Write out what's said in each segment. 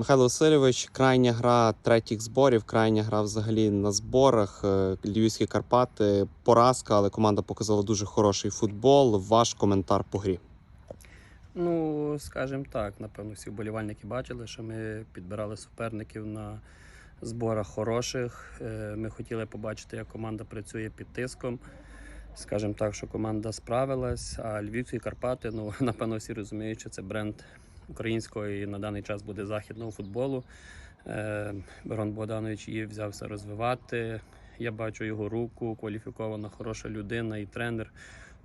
Михайло Васильович, крайня гра третіх зборів, крайня гра взагалі на зборах. Е, Львівські Карпати, поразка, але команда показала дуже хороший футбол. Ваш коментар по грі. Ну, скажімо так, напевно, всі вболівальники бачили, що ми підбирали суперників на зборах хороших. Е, Ми хотіли побачити, як команда працює під тиском. Скажімо так, що команда справилась, а Львівські Карпати, ну, напевно, всі розуміють, що це бренд українського на даний час буде західного футболу. Мирон Богданович її взявся розвивати. Я бачу його руку, кваліфікована хороша людина і тренер.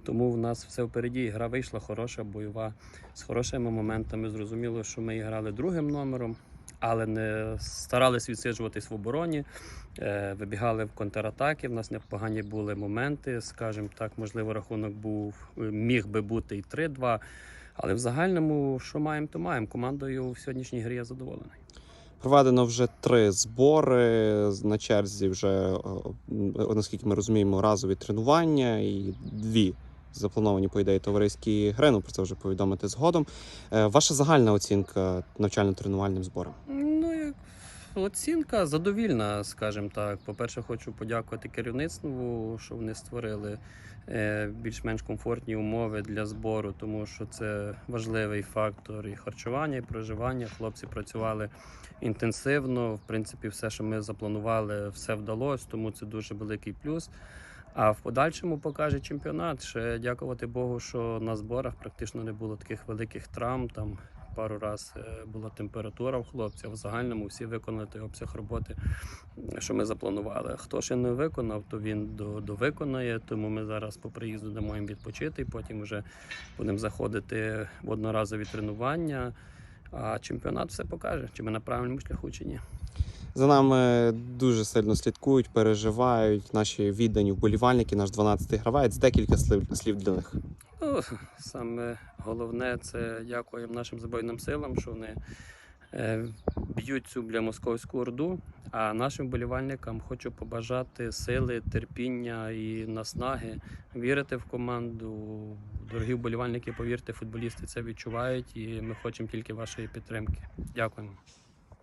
Тому в нас все впереді. Гра вийшла хороша, бойова, з хорошими моментами. Зрозуміло, що ми грали другим номером, але не старались відсиджуватись в обороні. Е, Вибігали в контратаки. В нас непогані були моменти. Скажімо так, можливо, рахунок був міг би бути і 3-2. Але в загальному, що маємо, то маємо. Командою в сьогоднішній грі я задоволений. Проведено вже три збори. На черзі вже, е, наскільки ми розуміємо, разові тренування і дві заплановані, по ідеї, товариські гри. Ну, про це вже повідомити згодом. Е, Ваша загальна оцінка навчально-тренувальним зборам? Ну, як оцінка задовільна, скажімо так. По-перше, хочу подякувати керівництву, що вони створили е, більш-менш комфортні умови для збору, тому що це важливий фактор і харчування, і проживання. Хлопці працювали інтенсивно. В принципі, все, що ми запланували, все вдалося, тому це дуже великий плюс. А в подальшому покаже чемпіонат. Ще дякувати Богу, що на зборах практично не було таких великих травм. Там пару раз е, була температура в хлопців. В загальному всі виконали той обсяг роботи, що ми запланували. Хто ще не виконав, то він до, довиконає. Тому ми зараз по приїзду дамо їм відпочити, і потім вже будемо заходити в одноразові тренування. А чемпіонат все покаже, чи ми на правильному шляху, чи ні. За нами дуже сильно слідкують, переживають наші віддані вболівальники, наш 12-й гравець. Декілька слів для них. Ну, саме головне це дякуємо нашим Збройним силам, що вони е, б'ють цю бля московську орду. А нашим вболівальникам хочу побажати сили, терпіння і наснаги, вірити в команду. Дорогі вболівальники, повірте, футболісти це відчувають, і ми хочемо тільки вашої підтримки. Дякуємо.